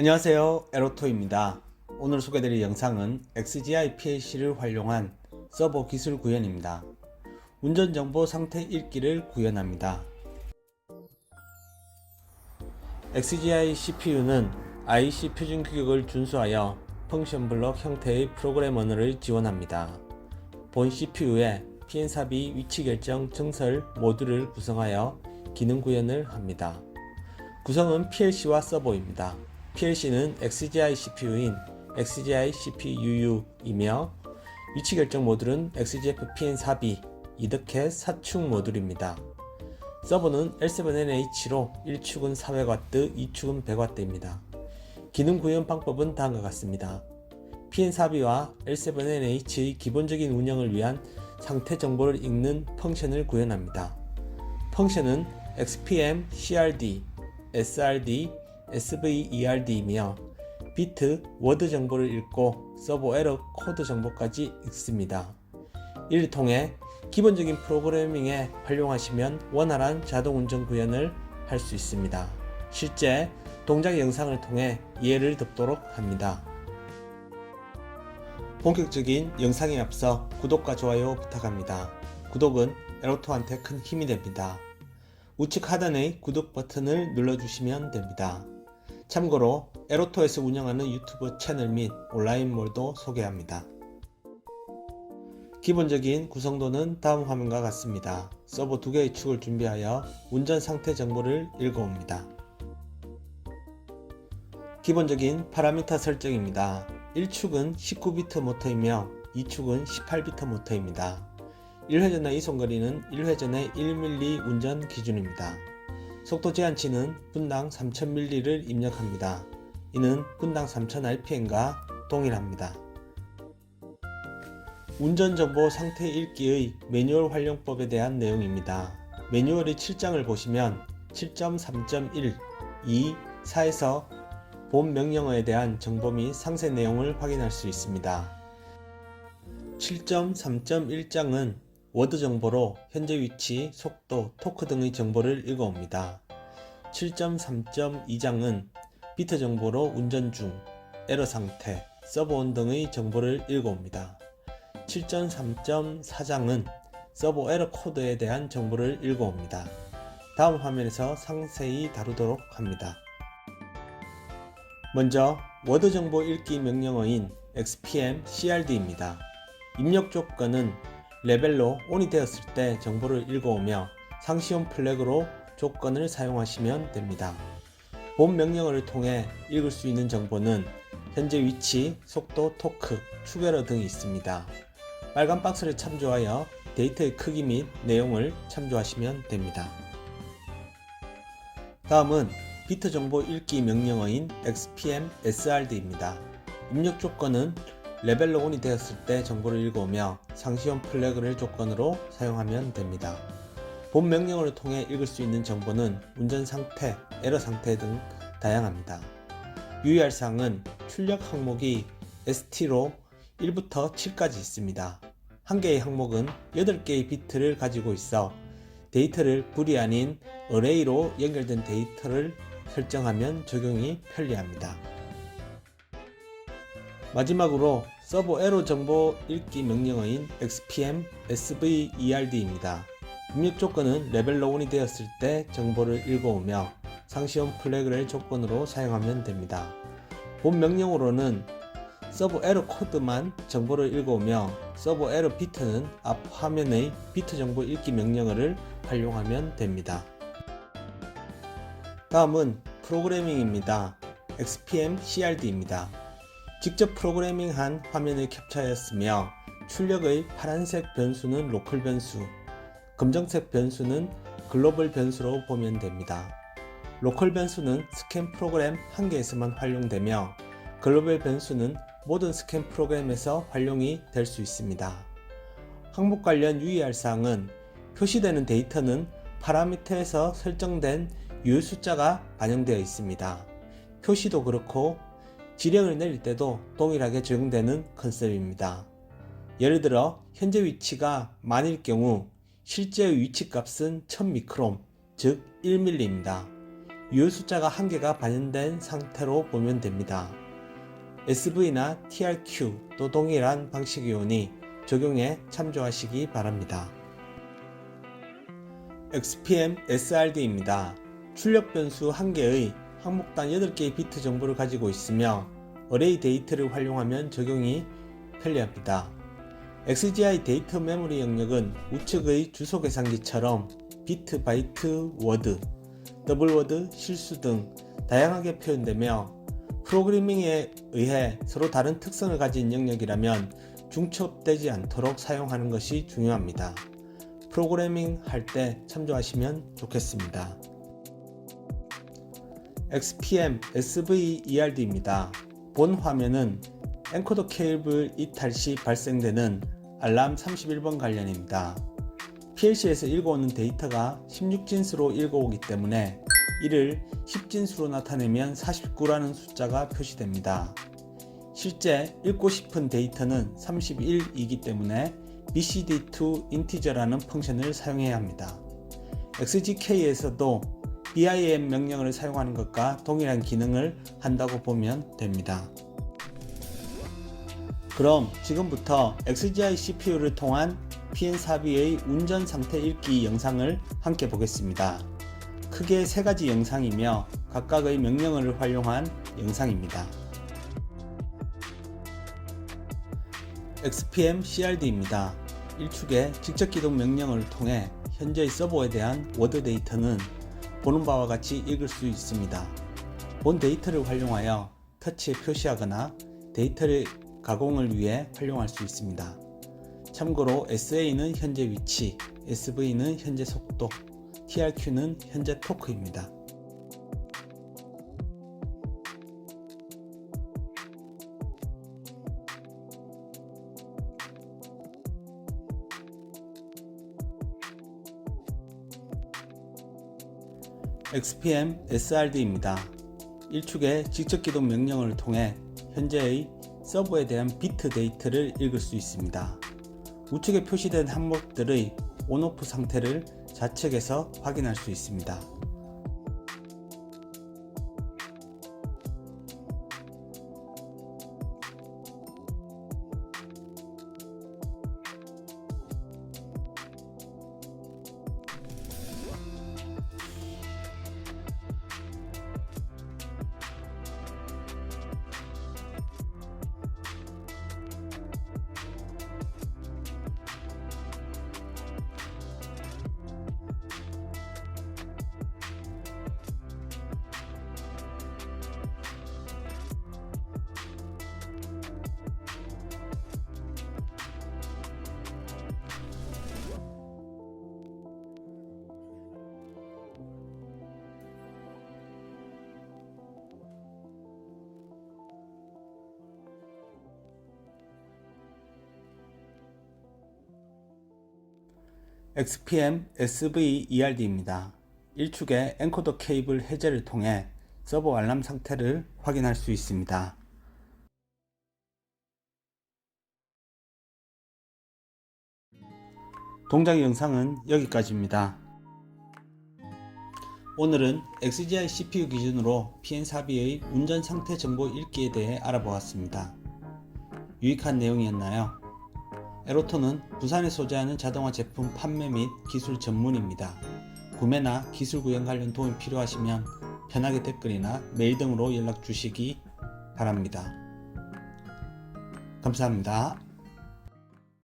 안녕하세요. 에로토입니다. 오늘 소개드릴 영상은 XGI PLC를 활용한 서버 기술 구현입니다. 운전정보 상태 읽기를 구현합니다. XGI CPU는 IC 표준 규격을 준수하여 펑션 블럭 형태의 프로그램 언어를 지원합니다. 본 CPU에 PN4B 위치 결정 증설 모듈을 구성하여 기능 구현을 합니다. 구성은 PLC와 서버입니다 PLC는 XGI CPU인 XGI CPUU이며 위치 결정 모듈은 XGF PN4B 이득켓 사축 모듈입니다. 서버는 L7NH로 1축은 400W, 2축은 100W입니다. 기능 구현 방법은 다음과 같습니다. PN4B와 L7NH의 기본적인 운영을 위한 상태 정보를 읽는 펑션을 구현합니다. 펑션은 XPM, CRD, SRD, SVERD이며 비트, 워드 정보를 읽고 서버 에러 코드 정보까지 읽습니다. 이를 통해 기본적인 프로그래밍에 활용하시면 원활한 자동 운전 구현을 할 수 있습니다. 실제 동작 영상을 통해 이해를 돕도록 합니다. 본격적인 영상에 앞서 구독과 좋아요 부탁합니다. 구독은 에로토한테 큰 힘이 됩니다. 우측 하단의 구독 버튼을 눌러주시면 됩니다. 참고로 에로토에서 운영하는 유튜브 채널 및 온라인몰도 소개합니다. 기본적인 구성도는 다음 화면과 같습니다. 서버 두 개의 축을 준비하여 운전 상태 정보를 읽어옵니다. 기본적인 파라미터 설정입니다. 1축은 19비트 모터이며 2축은 18비트 모터입니다. 1회전의 이송거리는 1회전의 1mm 운전 기준입니다. 속도 제한치는 분당 3000ml를 입력합니다. 이는 분당 3000rpm과 동일합니다. 운전정보 상태 읽기의 매뉴얼 활용법에 대한 내용입니다. 매뉴얼의 7장을 보시면 7.3.1, 2, 4에서 본 명령어에 대한 정보 및 상세 내용을 확인할 수 있습니다. 7.3.1장은 워드 정보로 현재 위치, 속도, 토크 등의 정보를 읽어옵니다. 7.3.2장은 비트 정보로 운전 중, 에러 상태, 서버 온 등의 정보를 읽어옵니다. 7.3.4장은 서버 에러 코드에 대한 정보를 읽어옵니다. 다음 화면에서 상세히 다루도록 합니다. 먼저 워드 정보 읽기 명령어인 XPM CRD입니다. 입력 조건은 레벨로 ON이 되었을 때 정보를 읽어오며 상시온 플래그로 조건을 사용하시면 됩니다. 본 명령어를 통해 읽을 수 있는 정보는 현재 위치, 속도, 토크, 추계러 등이 있습니다. 빨간 박스를 참조하여 데이터의 크기 및 내용을 참조하시면 됩니다. 다음은 비트 정보 읽기 명령어인 XPM SRD입니다. 입력 조건은 레벨로 ON이 되었을 때 정보를 읽어오며 상시온 플래그를 조건으로 사용하면 됩니다. 본 명령어를 통해 읽을 수 있는 정보는 운전 상태, 에러 상태 등 다양합니다. 유의할 사항은 출력 항목이 ST로 1부터 7까지 있습니다. 한 개의 항목은 8개의 비트를 가지고 있어 데이터를 불이 아닌 어레이로 연결된 데이터를 설정하면 적용이 편리합니다. 마지막으로 서버 에러 정보 읽기 명령어인 XPM SVERD입니다. 입력 조건은 레벨로 온이 되었을 때 정보를 읽어오며 상시온 플래그를 조건으로 사용하면 됩니다. 본 명령으로는 서버 에러 코드만 정보를 읽어오며 서버 에러 비트는 앞 화면의 비트 정보 읽기 명령어를 활용하면 됩니다. 다음은 프로그래밍입니다. XPM CRD입니다. 직접 프로그래밍한 화면을 캡처하였으며 출력의 파란색 변수는 로컬 변수, 검정색 변수는 글로벌 변수로 보면 됩니다. 로컬 변수는 스캔 프로그램 한 개에서만 활용되며 글로벌 변수는 모든 스캔 프로그램에서 활용이 될 수 있습니다. 항목 관련 유의할 사항은 표시되는 데이터는 파라미터에서 설정된 유효 숫자가 반영되어 있습니다. 표시도 그렇고 지령을 내릴 때도 동일하게 적용되는 컨셉입니다. 예를 들어 현재 위치가 만일 경우 실제의 위치 값은 1000미크롬, 즉 1mm입니다. 유효 숫자가 한 개가 반영된 상태로 보면 됩니다. SV나 TRQ 또 동일한 방식이오니 적용에 참조하시기 바랍니다. XPM SRD입니다. 출력 변수 1개의 항목당 8개의 비트 정보를 가지고 있으며 어레이 데이터를 활용하면 적용이 편리합니다. XGI 데이터 메모리 영역은 우측의 주소 계산기처럼 비트, 바이트, 워드, 더블 워드, 실수 등 다양하게 표현되며 프로그래밍에 의해 서로 다른 특성을 가진 영역이라면 중첩되지 않도록 사용하는 것이 중요합니다. 프로그래밍 할 때 참조하시면 좋겠습니다. XPM SVERD입니다. 본 화면은 엔코더 케이블 이탈 시 발생되는 알람 31번 관련입니다. PLC에서 읽어오는 데이터가 16진수로 읽어오기 때문에 이를 10진수로 나타내면 49라는 숫자가 표시됩니다. 실제 읽고 싶은 데이터는 31이기 때문에 BCD2 integer라는 펑션을 사용해야 합니다. XGK에서도 BIM 명령어를 사용하는 것과 동일한 기능을 한다고 보면 됩니다. 그럼 지금부터 XGI CPU를 통한 PN4B의 운전 상태 읽기 영상을 함께 보겠습니다. 크게 세 가지 영상이며 각각의 명령어를 활용한 영상입니다. XPM CRD입니다. 1축의 직접 기동 명령어를 통해 현재의 서버에 대한 워드 데이터는 보는 바와 같이 읽을 수 있습니다. 본 데이터를 활용하여 터치에 표시하거나 데이터를 가공을 위해 활용할 수 있습니다. 참고로 SA는 현재 위치, SV는 현재 속도, TRQ는 현재 토크입니다. XPM SRD입니다. 1축의 직접 기동 명령어를 통해 현재의 서버에 대한 비트 데이터를 읽을 수 있습니다. 우측에 표시된 항목들의 온오프 상태를 좌측에서 확인할 수 있습니다. XPM SVERD입니다. 1축의 엔코더 케이블 해제를 통해 서버 알람 상태를 확인할 수 있습니다. 동작 영상은 여기까지입니다. 오늘은 XGI CPU 기준으로 PN4B의 운전 상태 정보 읽기에 대해 알아보았습니다. 유익한 내용이었나요? 에로토는 부산에 소재하는 자동화 제품 판매 및 기술 전문입니다. 구매나 기술 구현 관련 도움이 필요하시면 편하게 댓글이나 메일 등으로 연락 주시기 바랍니다. 감사합니다.